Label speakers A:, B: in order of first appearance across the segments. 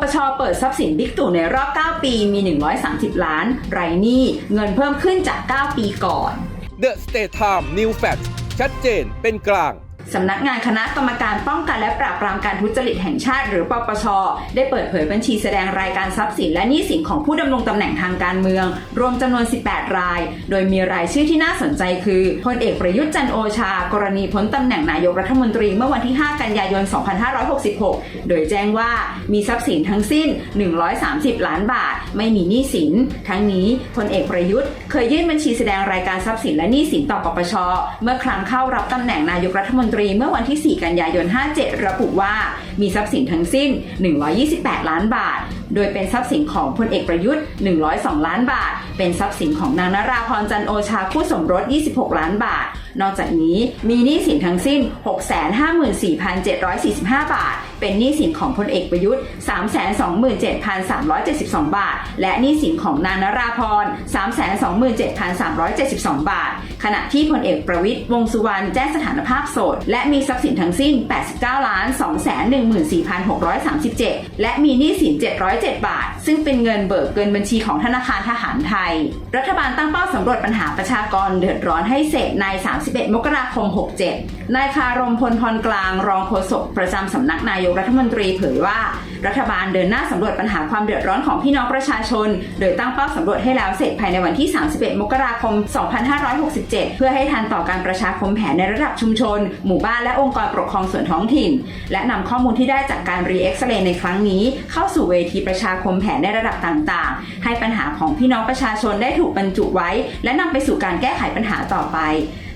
A: ปชเปิดทรัพย์สินบิ๊กตู่ในรอบ 9 ปีมี 130 ล้าน ไรหนี้เงินเพิ่มขึ้นจาก 9 ปีก่อน
B: The State Time New Fact ชัดเจนเป็นกลาง
A: สำนักงานคณะกรรมการป้องกันและปราบปรามการทุจริตแห่งชาติ หรือปปช ได้เปิดเผยบัญชีแสดงรายการทรัพย์สินและหนี้สินของผู้ดำรงตำแหน่งทางการเมือง รวมจำนวน 18 ราย โดยมีรายชื่อที่น่าสนใจคือพลเอกประยุทธ์จันโอชา กรณีพ้นตำแหน่งนายกรัฐมนตรีเมื่อวันที่ 5 กันยายน 2566 โดยแจ้งว่ามีทรัพย์สินทั้งสิ้น 130 ล้านบาท ไม่มีหนี้สิน ทั้งนี้พลเอกประยุทธ์เคยยื่นบัญชีแสดงรายการทรัพย์สินและหนี้สินต่อปปช เมื่อครั้งเข้ารับตำแหน่งนายกรัฐมนตรีเมื่อวันที่ 4 กันยายน 57 ระบุว่ามีทรัพย์สินทั้งสิ้น 128 ล้านบาทโดยเป็นทรัพย์สินของพลเอกประยุทธ์ 102 ล้านบาท เป็นทรัพย์สินของนางนราพรจันโอชาคู่สมรส 26 ล้านบาท นอกจากนี้มีหนี้สินทั้งสิ้น 654,745 บาท เป็นหนี้สินของพลเอกประยุทธ์ 327,372 บาท และหนี้สินของนางนราพร 327,372 บาท ขณะที่พลเอกประวิตยวงสุวรรณแจ้งสถานภาพโสด และมีทรัพย์สินทั้งสิ้น 89ล้าน214,637 และมีหนี้สิน707 บาท ซึ่งเป็นเงินเบิกเกินบัญชีของธนาคารทหารไทย รัฐบาลตั้งเป้าสำรวจปัญหาประชากรเดือดร้อนให้เสร็จใน 31 มกราคม 67 นายคารมพลพรกลางรองโฆษกประจำสำนักนายกรัฐมนตรีเผยว่า รัฐบาลเดินหน้าสำรวจปัญหาความเดือดร้อนของพี่น้องประชาชน โดยตั้งเป้าสำรวจให้แล้วเสร็จภายในวันที่ 31 มกราคม 2567 เพื่อให้ทันต่อการประชาคมแผนในระดับชุมชน หมู่บ้านและองค์กรปกครองส่วนท้องถิ่น และนำข้อมูลที่ได้จากการรีเอ็กซเรย์ในครั้งนี้ เข้าสู่เวทีประชาคมแผนในระดับต่างๆ ให้ปัญหาของพี่น้องประชาชนได้ถูกบรรจุไว้ และนำไปสู่การแก้ไขปัญหาต่อไป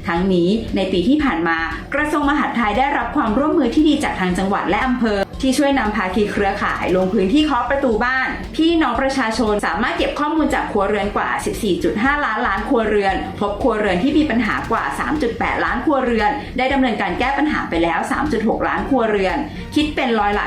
A: ทั้งนี้ในปีที่ผ่านมากระทรวงมหาดไทยได้รับความร่วมมือที่ดีจากทางจังหวัดและอำเภอ ที่ช่วยนำภาคีเครือข่าย ลงพื้นที่เคาะประตูบ้าน พี่น้องประชาชนสามารถเก็บข้อมูลจากครัวเรือนกว่า 14.5 ล้านล้านครัวเรือน พบครัวเรือนที่มีปัญหากว่า 3.8 ล้านครัวเรือน ได้ดำเนินการแก้ปัญหาไปแล้ว 3.6 ล้านครัวเรือน คิดเป็นร้อยละ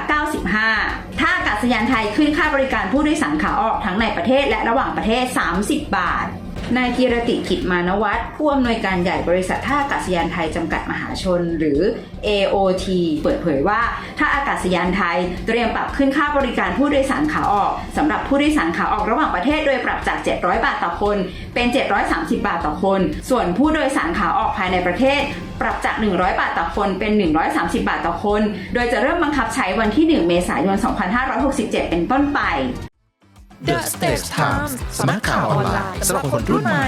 A: 95 ถ้าอากาศยานไทยขึ้นค่าบริการผู้โดยสารขาออกทั้งในประเทศและระหว่างประเทศ 30 บาท นายกีรติขิดมานวัตรผู้อำนวยการใหญ่บริษัทท่าอากาศยานไทยจำกัดมหาชน หรือ AOT เปิดเผยว่าท่าอากาศยานไทยเตรียมปรับขึ้นค่าบริการผู้โดยสารขาออกสำหรับผู้โดยสารขาออกระหว่างประเทศโดยปรับจาก 700 บาทต่อคน เป็น 730 บาทต่อคน ส่วนผู้โดยสารขาออกภายในประเทศปรับจาก 100 บาทต่อคนเป็น 130 บาทต่อคน โดยจะเริ่มบังคับใช้วันที่ 1 เมษายน 2567 เป็นต้นไป
C: The Stage Times สำนักข่าวออนไลน์สำหรับคนรุ่นใหม่